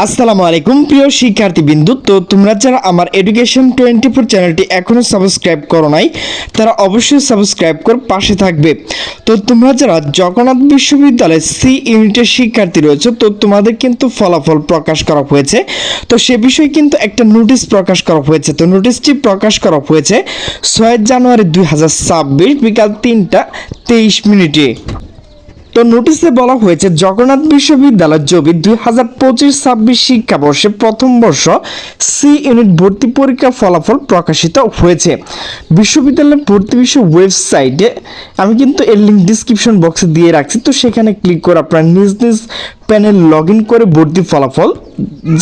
আসসালামু আলাইকুম, প্রিয় শিক্ষার্থী বিন্দু তো তোমরা যারা আমার এডুকেশন টোয়েন্টি ফোর চ্যানেলটি এখনও সাবস্ক্রাইব করো নাই, তারা অবশ্যই সাবস্ক্রাইব করে পাশে থাকবে। তো তোমরা যারা জগন্নাথ বিশ্ববিদ্যালয়ের সি ইউনিটের শিক্ষার্থী রয়েছে, তো তোমাদের কিন্তু ফলাফল প্রকাশ করা হয়েছে। তো সে বিষয়ে কিন্তু একটা নোটিশ প্রকাশ করা হয়েছে। তো নোটিশটি প্রকাশ করা হয়েছে ছয় জানুয়ারি দুই হাজার ছাব্বিশ বিকাল তিনটা তেইশ মিনিটে। তো নোটিশে বলা হয়েছে, জগন্নাথ বিশ্ববিদ্যালয় জবি দুই হাজার পঁচিশ ছাব্বিশ শিক্ষাবর্ষে প্রথম বর্ষ সি ইউনিট ভর্তি পরীক্ষার ফলাফল প্রকাশিত হয়েছে। বিশ্ববিদ্যালয়ের ভর্তি বিষয় ওয়েবসাইটে আমি কিন্তু এর লিঙ্ক ডিসক্রিপশন বক্সে দিয়ে রাখছি, তো সেখানে ক্লিক করে আপনার নিজ নিজ প্যানেল লগ করে ভর্তি ফলাফল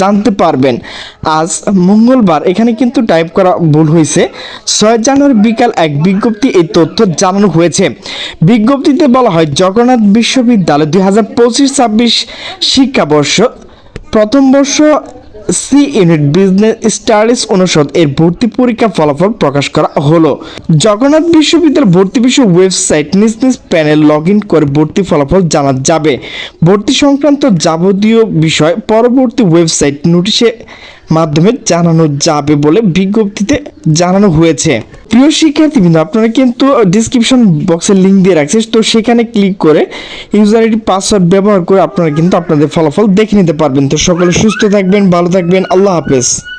জানতে পারবেন। আজ মঙ্গলবার, এখানে কিন্তু টাইপ করা ভুল হয়েছে। ছয় জানুয়ারি বিকাল এক বিজ্ঞপ্তি এই তথ্য জানানো হয়েছে। বিজ্ঞপ্তিতে বলা হয়, জগন্নাথ বিশ্ববিদ্যালয় দুই হাজার পঁচিশ ছাব্বিশ শিক্ষাবর্ষ প্রথম বর্ষ সি ইউনিট বিজনেস স্টাডিজ অনুষদ এর ভর্তি পরীক্ষা ফলাফল প্রকাশ করা হলো। জগন্নাথ বিশ্ববিদ্যালয় ভর্তি বিষয় ওয়েবসাইট নিজ নিজ প্যানেল লগ ইন করে ভর্তি ফলাফল জানা যাবে। ভর্তি সংক্রান্ত যাবতীয় বিষয় পরবর্তী ওয়েবসাইট নোটিশে মাধ্যমে জানানো যাবে বলে বিজ্ঞপ্তিতে জানানো হয়েছে। প্রিয় শিক্ষার্থীবৃন্দ, আপনারা কিন্তু ডিসক্রিপশন বক্সের লিঙ্ক দিয়ে রাখছে তো সেখানে ক্লিক করে ইউজার আইডি পাসওয়ার্ড ব্যবহার করে আপনারা কিন্তু আপনাদের ফলাফল দেখে নিতে পারবেন। তো সকলে সুস্থ থাকবেন, ভালো থাকবেন, আল্লাহ হাফেজ।